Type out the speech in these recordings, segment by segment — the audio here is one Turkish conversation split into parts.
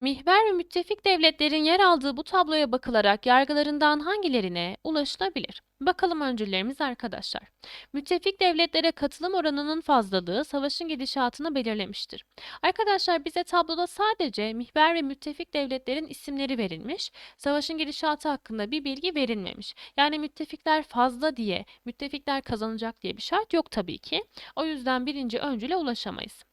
Mihver ve müttefik devletlerin yer aldığı bu tabloya bakılarak yargılarından hangilerine ulaşılabilir? Bakalım öncüllerimiz arkadaşlar. Müttefik devletlere katılım oranının fazlalığı savaşın gidişatını belirlemiştir. Arkadaşlar bize tabloda sadece mihver ve müttefik devletlerin isimleri verilmiş, savaşın gidişatı hakkında bir bilgi verilmemiş. Yani müttefikler fazla diye, müttefikler kazanacak diye bir şart yok tabii ki. O yüzden birinci öncüle ulaşamayız.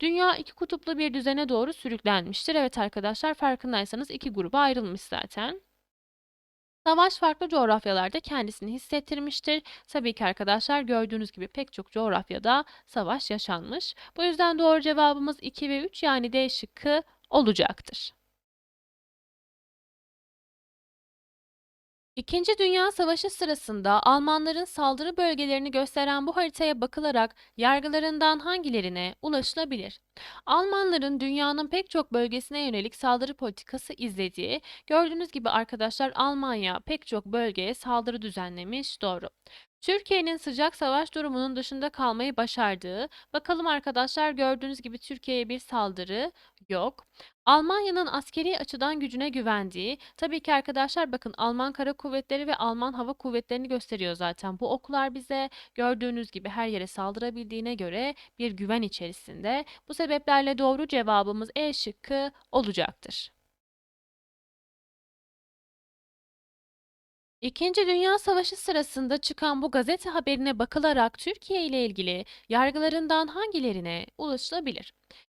Dünya iki kutuplu bir düzene doğru sürüklenmiştir. Evet arkadaşlar farkındaysanız iki gruba ayrılmış zaten. Savaş farklı coğrafyalarda kendisini hissettirmiştir. Tabii ki arkadaşlar gördüğünüz gibi pek çok coğrafyada savaş yaşanmış. Bu yüzden doğru cevabımız 2 ve 3 yani D şıkkı olacaktır. İkinci Dünya Savaşı sırasında Almanların saldırı bölgelerini gösteren bu haritaya bakılarak yargılarından hangilerine ulaşılabilir? Almanların dünyanın pek çok bölgesine yönelik saldırı politikası izlediği, gördüğünüz gibi arkadaşlar Almanya pek çok bölgeye saldırı düzenlemiş, doğru. Türkiye'nin sıcak savaş durumunun dışında kalmayı başardığı, bakalım arkadaşlar gördüğünüz gibi Türkiye'ye bir saldırı yok. Almanya'nın askeri açıdan gücüne güvendiği, tabii ki arkadaşlar bakın Alman Kara Kuvvetleri ve Alman Hava Kuvvetleri'ni gösteriyor zaten. Bu oklar bize gördüğünüz gibi her yere saldırabildiğine göre bir güven içerisinde. Bu sebeplerle doğru cevabımız E şıkkı olacaktır. İkinci Dünya Savaşı sırasında çıkan bu gazete haberine bakılarak Türkiye ile ilgili yargılarından hangilerine ulaşılabilir?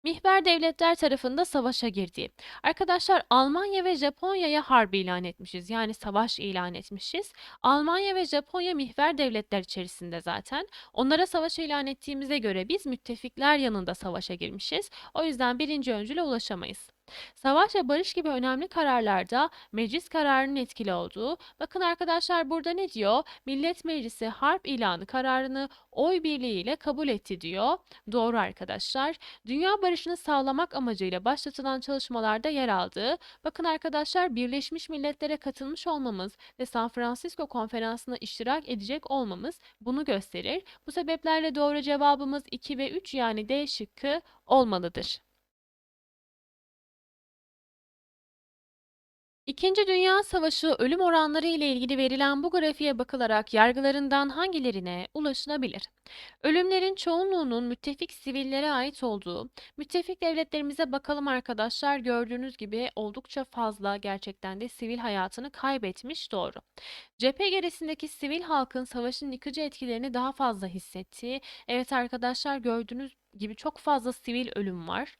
Mihver devletler tarafında savaşa girdi. Arkadaşlar Almanya ve Japonya'ya harp ilan etmişiz. Yani savaş ilan etmişiz. Almanya ve Japonya mihver devletler içerisinde zaten. Onlara savaş ilan ettiğimize göre biz müttefikler yanında savaşa girmişiz. O yüzden birinci öncüle ulaşamayız. Savaş ve barış gibi önemli kararlarda meclis kararının etkili olduğu. Bakın arkadaşlar burada ne diyor? Millet Meclisi harp ilanı kararını oy birliğiyle kabul etti diyor. Doğru arkadaşlar. Dünya barışını sağlamak amacıyla başlatılan çalışmalarda yer aldığı. Bakın arkadaşlar Birleşmiş Milletler'e katılmış olmamız ve San Francisco konferansına iştirak edecek olmamız bunu gösterir. Bu sebeplerle doğru cevabımız 2 ve 3 yani D şıkkı olmalıdır. İkinci Dünya Savaşı ölüm oranları ile ilgili verilen bu grafiğe bakılarak yargılarından hangilerine ulaşılabilir? Ölümlerin çoğunluğunun müttefik sivillere ait olduğu, müttefik devletlerimize bakalım arkadaşlar gördüğünüz gibi oldukça fazla gerçekten de sivil hayatını kaybetmiş doğru. Cephe gerisindeki sivil halkın savaşın yıkıcı etkilerini daha fazla hissettiği, evet arkadaşlar gördüğünüz gibi çok fazla sivil ölüm var.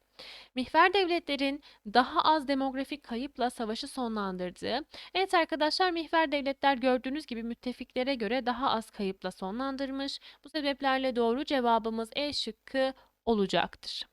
Mihver devletlerin daha az demografik kayıpla savaşı sonlandırdığı, evet arkadaşlar mihver devletler gördüğünüz gibi müttefiklere göre daha az kayıpla sonlandırmış. Bu sebeplerle doğru cevabımız E şıkkı olacaktır.